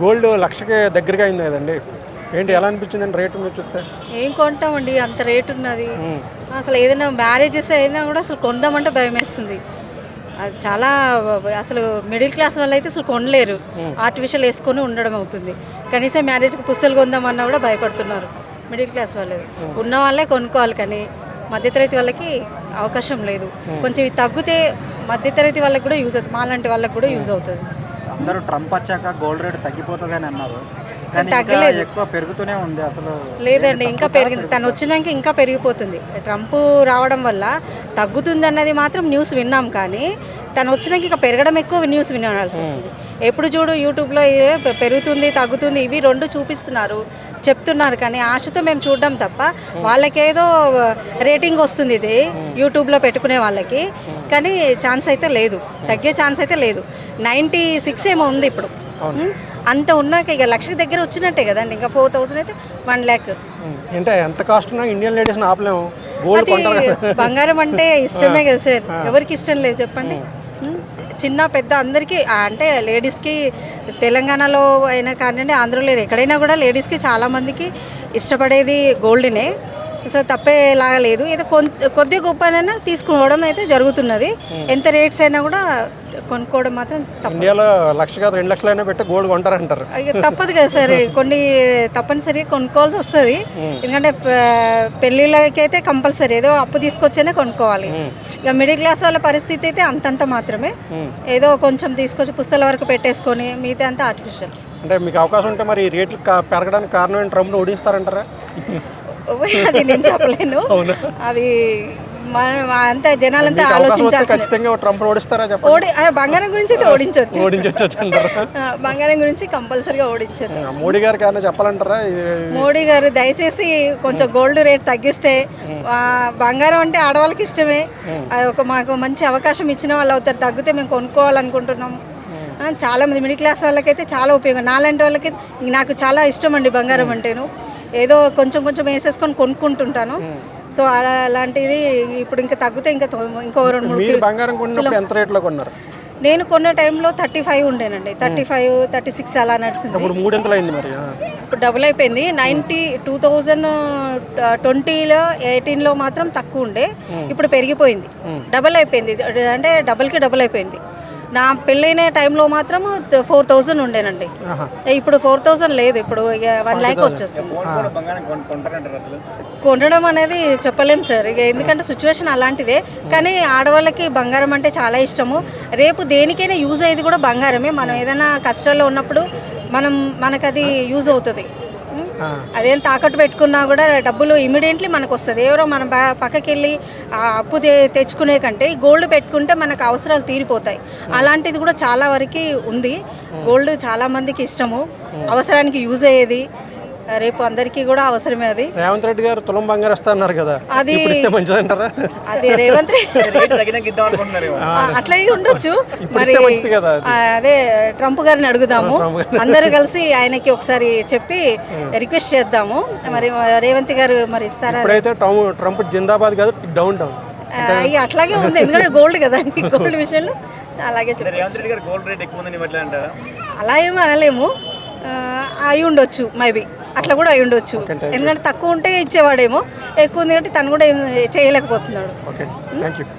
Gold లక్షకి దగ్గరగా అయింది కదండి. ఏంటి ఎలా అనిపించిందండి రేటు మీరు చూస్తే ఏం కొంటామండి అంత రేట్ ఉన్నది. అసలు ఏదైనా మ్యారేజెస్ అయినా కూడా అసలు కొందామంటే భయం వేస్తుంది అది చాలా అసలు మిడిల్ క్లాస్ వాళ్ళు అయితే అసలు కొనలేరు. ఆర్టిఫిషియల్ వేసుకొని ఉండడం అవుతుంది. కనీసం మ్యారేజ్కి పుస్తకాలు కొందామన్నా కూడా భయపడుతున్నారు మిడిల్ క్లాస్ వాళ్ళు ఉన్న వాళ్ళే కొనుక్కోవాలి కానీ మధ్యతరగతి వాళ్ళకి అవకాశం లేదు. కొంచెం తగ్గితే మధ్యతరగతి వాళ్ళకి కూడా యూజ్ అవుతుంది. మాలాంటి వాళ్ళకి కూడా యూజ్ అవుతుంది. అందరూ ట్రంప్ వచ్చాక గోల్డ్ రేట్ తగ్గిపోతుందని అన్నారు. తగ్గలేదు. ఎక్కువ పెరుగుతూనే ఉంది అసలు. లేదండి ఇంకా పెరిగింది. తను వచ్చినాక ఇంకా పెరిగిపోతుంది. ట్రంప్ రావడం వల్ల తగ్గుతుంది అన్నది మాత్రం న్యూస్ విన్నాం కానీ తను వచ్చినాక ఇంకా పెరగడం ఎక్కువ న్యూస్ వినాల్సి వస్తుంది. ఎప్పుడు చూడు యూట్యూబ్లో పెరుగుతుంది తగ్గుతుంది ఇవి రెండు చూపిస్తున్నారు చెప్తున్నారు కానీ ఆశతో మేము చూడడం తప్ప వాళ్ళకేదో రేటింగ్ వస్తుంది ఇది యూట్యూబ్లో పెట్టుకునే వాళ్ళకి. కానీ ఛాన్స్ అయితే లేదు. తగ్గే ఛాన్స్ అయితే లేదు. నైంటీ సిక్స్ ఏమో ఉంది ఇప్పుడు? అంత ఉన్నాక ఇక లక్షకి దగ్గర వచ్చినట్టే కదండి. ఇంకా ఫోర్ థౌసండ్ అయితే వన్ ల్యాక్ అంటే ఎంత కాస్ట్ ఉన్నా ఇండియన్ లేడీస్ని ఆపలేము. గోల్డ్ బంగారం అంటే ఇష్టమే కదా సార్. ఎవరికి ఇష్టం లేదు చెప్పండి? చిన్న పెద్ద అందరికీ అంటే లేడీస్కి తెలంగాణలో అయినా కానివ్వండి ఆంధ్రలో ఎక్కడైనా కూడా లేడీస్కి చాలా మందికి ఇష్టపడేది గోల్డ్నే సో తప్పేలాగా లేదు. ఏదో కొద్ది గొప్పనైనా తీసుకోవడం అయితే జరుగుతున్నది. ఎంత రేట్స్ అయినా కూడా కొనుక్కోవడం మాత్రం ఇండియాలో లక్ష కాదు రెండు లక్షలైనా పెట్టి గోల్డ్ కొంటారంటారు. తప్పదు కదా సార్. కొన్ని తప్పనిసరిగా కొనుక్కోవాల్సి వస్తుంది. ఎందుకంటే ప- పెళ్ళిళ్ళకి అయితే కంపల్సరీ. ఏదో అప్పు తీసుకొచ్చేనే కొనుక్కోవాలి. ఇక మిడిల్ క్లాస్ వాళ్ళ పరిస్థితి అయితే అంతంత మాత్రమే. ఏదో కొంచెం తీసుకొచ్చి పుస్తకాల వరకు పెట్టేసుకొని మిగతా అంతా ఆర్టిఫిషియల్ అంటే మీకు అవకాశం ఉంటే మరి రేట్లు పెరగడానికి కారణం ఏంటి? ట్రంప్ను ఓడిస్తారంటారా అది నేను చెప్పలేను. అది అంతా జనాలంతా ఆలోచించాల్సింది. ఖచ్చితంగా ట్రంప్ ఓడిస్తారా చెప్పండి? ఓడి బంగారం గురించి అయితే ఓడించవచ్చు ఓడించవచ్చు అంటారా? బంగారం గురించి కంపల్సరీగా ఓడించదు మోడీ గారికి ఏమైనా చెప్పాలంటారా? మోడీ గారు దయచేసి కొంచెం గోల్డ్ రేట్ తగ్గిస్తే బంగారం అంటే ఆడవాళ్ళకి ఇష్టమే. ఒక మాకు మంచి అవకాశం ఇచ్చిన వాళ్ళు అవుతారు. తగ్గితే మేము కొనుక్కోవాలనుకుంటున్నాం. చాలా మంది మిడిల్ క్లాస్ వాళ్ళకైతే చాలా ఉపయోగం. నాలాంటి వాళ్ళకి నాకు చాలా ఇష్టం అండి బంగారం అంటేను. ఏదో కొంచెం కొంచెం వేసేసుకొని కొనుక్కుంటుంటాను. సో అలా అలాంటిది ఇప్పుడు ఇంకా తగ్గితే ఇంకా ఇంకో రెండు మూడు బంగారం కొన్నప్పుడు ఎంత రేట్లో కొన్నారు? నేను కొన్న టైంలో థర్టీ ఫైవ్ ఉండేనండి. థర్టీ ఫైవ్ థర్టీ సిక్స్ అలా నడిచింది. ఇప్పుడు మూడింతలు అయింది మరి. ఇప్పుడు డబుల్ అయిపోయింది. నైంటీ టూ థౌజండ్ ట్వంటీలో ఎయిటీన్లో మాత్రం తక్కువ ఉండే. ఇప్పుడు పెరిగిపోయింది. డబుల్ అయిపోయింది. అంటే డబుల్కి డబుల్ అయిపోయింది. నా పెళ్ళైన టైంలో మాత్రం ఫోర్ థౌజండ్ ఉండేనండి. ఇప్పుడు ఫోర్ థౌజండ్ లేదు ఇప్పుడు ఇక వన్ ల్యాక్ వచ్చేస్తుంది కొనడం అనేది చెప్పలేం సార్ ఇక ఎందుకంటే సిచ్యువేషన్ అలాంటిదే. కానీ ఆడవాళ్ళకి బంగారం అంటే చాలా ఇష్టము. రేపు దేనికైనా యూజ్ అయ్యేది కూడా బంగారమే. మనం ఏదైనా కష్టాల్లో ఉన్నప్పుడు మనం మనకు అది యూజ్ అవుతుంది. అదేం తాకట్టు పెట్టుకున్నా కూడా డబ్బులు ఇమీడియట్లీ మనకు వస్తుంది ఎవరో మనం బా పక్కకి వెళ్ళి అప్పు తెచ్చుకునే కంటే గోల్డ్ పెట్టుకుంటే మనకు అవసరాలు తీరిపోతాయి. అలాంటిది కూడా చాలా వరకు ఉంది. గోల్డ్ చాలా మందికి ఇష్టము. అవసరానికి యూజ్ అయ్యేది. రేపు అందరికీ కూడా అవసరమే అది. రేవంత్ రెడ్డి గారు తులం బంగారం అన్నారు కదా. అది- ఇస్తే మంచిదంటారా అది రేవంత్ రెడ్డి అట్లనే ఉండొచ్చు. మరి మంచిది కదా అది. ట్రంప్ గారిని అడుగుదాము. అందరూ కలిసి ఆయనకి ఒకసారి చెప్పి రిక్వెస్ట్ చేద్దాము. మరి రేవంత్ గారు మరి ఇస్తారా? ఇప్పుడైతే ట్రంప్ జిందాబాద్ కాదు డౌన్ ఇక అట్లాగే ఉంది. ఎందుకంటే గోల్డ్ కదండి గోల్డ్ విషయంలో. అలాగే చెప్పు రేవంత్ రెడ్డి గారు గోల్డ్ రేట్ ఎక్కువ ఉందని ఎట్లా అంటారా? అలా ఏమీ అనలేము. అయి ఉండొచ్చు మేబీ అట్లా కూడా అయి ఉండొచ్చు. ఎందుకంటే తక్కువ ఉంటే ఇచ్చేవాడేమో ఎక్కువ ఉంది కాబట్టి తను కూడా చేయలేకపోతున్నాడు.